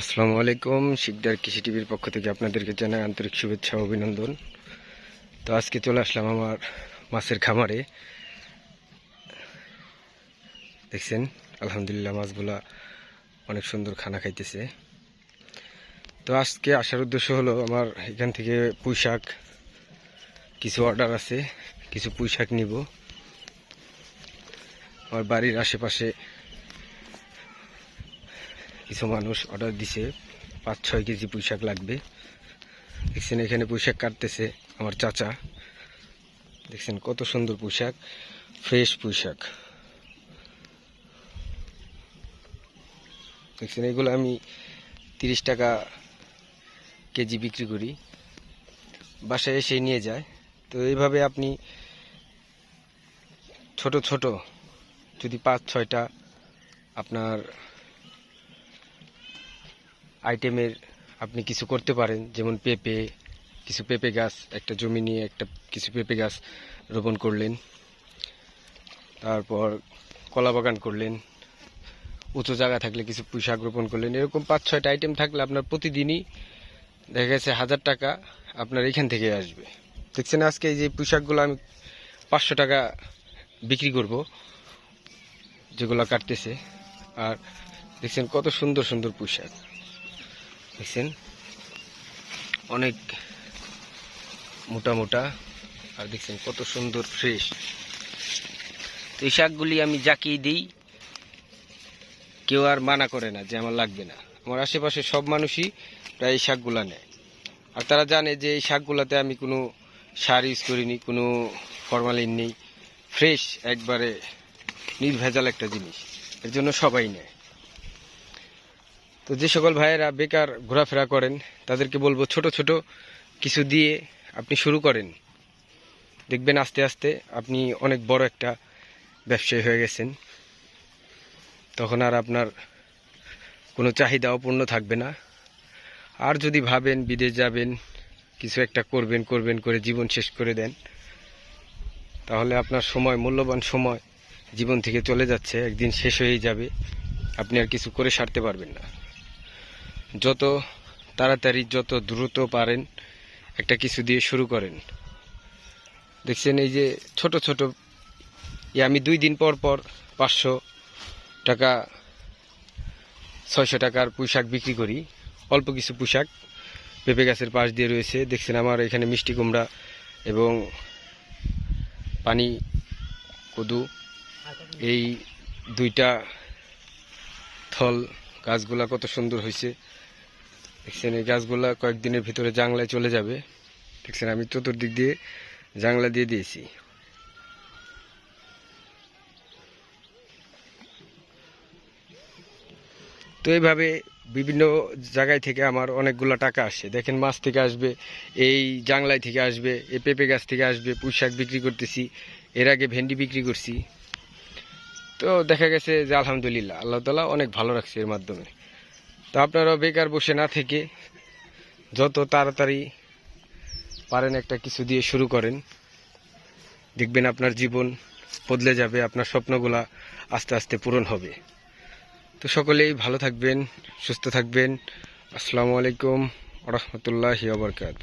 আসসালামু আলাইকুম, শিকদার কৃষি টিভির পক্ষ থেকে আপনাদেরকে জানাই আন্তরিক শুভেচ্ছা অভিনন্দন। তো আজকে চলে আসলাম আমার মাছের খামারে। দেখছেন, আলহামদুলিল্লাহ মাছগুলা অনেক সুন্দর খানা খাইতেছে। তো আজকে আসার উদ্দেশ্য হলো আমার এখান থেকে পুঁই শাক কিছু অর্ডার আছে, কিছু পুঁই শাক নিব। আমার বাড়ির আশেপাশে কিছু মানুষ অর্ডার দিছে, পাঁচ, ছয় কেজি পুঁইশাক লাগবে। দেখছেন এখানে পুঁইশাক কাটতেছে আমার চাচা। দেখছেন কত সুন্দর পুঁইশাক ফ্রেশ পুঁইশাক। দেখছেন এগুলো আমি তিরিশ টাকা কেজি বিক্রি করি। বাসায় এসে নিয়ে যায়। তো এইভাবে আপনি ছোট ছোট যদি পাঁচ, ছয়টা আপনার আইটেমের আপনি কিছু করতে পারেন, যেমন পেঁপে, কিছু পেঁপে গাছ, একটা জমি নিয়ে একটা কিছু পেঁপে গাছ রোপণ করলেন। তারপর কলা বাগান করলেন। উঁচু জায়গা থাকলে কিছু পুঁই শাক রোপণ করলেন। এরকম পাঁচ ছয়টা আইটেম থাকলে আপনার প্রতিদিনই দেখা গেছে হাজার টাকা আপনার এখান থেকে আসবে। দেখছেন আজকে এই যে পুঁই শাকগুলো আমি পাঁচশো টাকা বিক্রি করব, যেগুলো কাটতেছে। আর দেখছেন কত সুন্দর সুন্দর পুঁই শাক। দেখছেন? অনেক মোটা মোটা। আর দেখছেন কত সুন্দর ফ্রেশ তো এই শাকগুলি আমি জাকিয়ে দিই। কেউ আর মানা করে না যে আমার লাগবে না। আমার আশেপাশে সব মানুষই প্রায় এই শাকগুলা নেয়। আর তারা জানে যে এই শাকগুলাতে আমি কোনো সার ইউজ করিনি, কোনো ফরমালিন নেই। ফ্রেশ একবারে নির্ভেজাল একটা জিনিস। এর জন্য সবাই নেয়। তো যে সকল ভাইয়েরা বেকার ঘোরাফেরা করেন, তাদেরকে বলব ছোট ছোট কিছু দিয়ে আপনি শুরু করেন। দেখবেন আস্তে আস্তে আপনি অনেক বড় একটা ব্যবসায়ী হয়ে গেছেন। তখন আর আপনার কোনো চাহিদা অপূর্ণ থাকবে না। আর যদি ভাবেন বিদেশ যাবেন, কিছু একটা করবেন করবেন করে জীবন শেষ করে দেন, তাহলে আপনার সময়, মূল্যবান সময় জীবন থেকে চলে যাচ্ছে, একদিন শেষ হয়েই যাবে। আপনি আর কিছু করে সারতে পারবেন না। যত তাড়াতাড়ি, যত দ্রুত পারেন, একটা কিছু দিয়ে শুরু করেন। দেখছেন, এই যে ছোট ছোট আমি দুই দিন পর পর পাঁচশো টাকা, ছয়শো টাকার পোশাক বিক্রি করি। অল্প কিছু পোশাক পেঁপে গাছের পাশ দিয়ে রয়েছে। দেখছেন, আমার এখানে মিষ্টি কুমড়া এবং পানি কদু, এই দুইটা থল গাছগুলা কত সুন্দর হয়েছে। দেখছেন, এই গাছগুলা কয়েকদিনের ভিতরে জাংলায় চলে যাবে। দেখছেন, আমি চতুর্দিক দিয়ে জাংলা দিয়ে দিয়েছি। তো এইভাবে বিভিন্ন জায়গায় থেকে আমার অনেকগুলো টাকা আসে। দেখেন, মাছ থেকে আসবে, এই জাংলায় থেকে আসবে, এই পেঁপে গাছ থেকে আসবে পুঁই শাক বিক্রি করতেছি, এর আগে ভেন্ডি বিক্রি করছি। তো দেখা গেছে যে আলহামদুলিল্লাহ, আল্লাহ তালা অনেক ভালো রাখছে এর মাধ্যমে। তো আপনারা বেকার বসে না থেকে যত তাড়াতাড়ি পারেন একটা কিছু দিয়ে শুরু করেন। দেখবেন আপনার জীবন বদলে যাবে, আপনার স্বপ্নগুলা আস্তে আস্তে পূরণ হবে। তো সকলেই ভালো থাকবেন, সুস্থ থাকবেন। আসসালামু আলাইকুম রহমতুল্লাহ বরকাত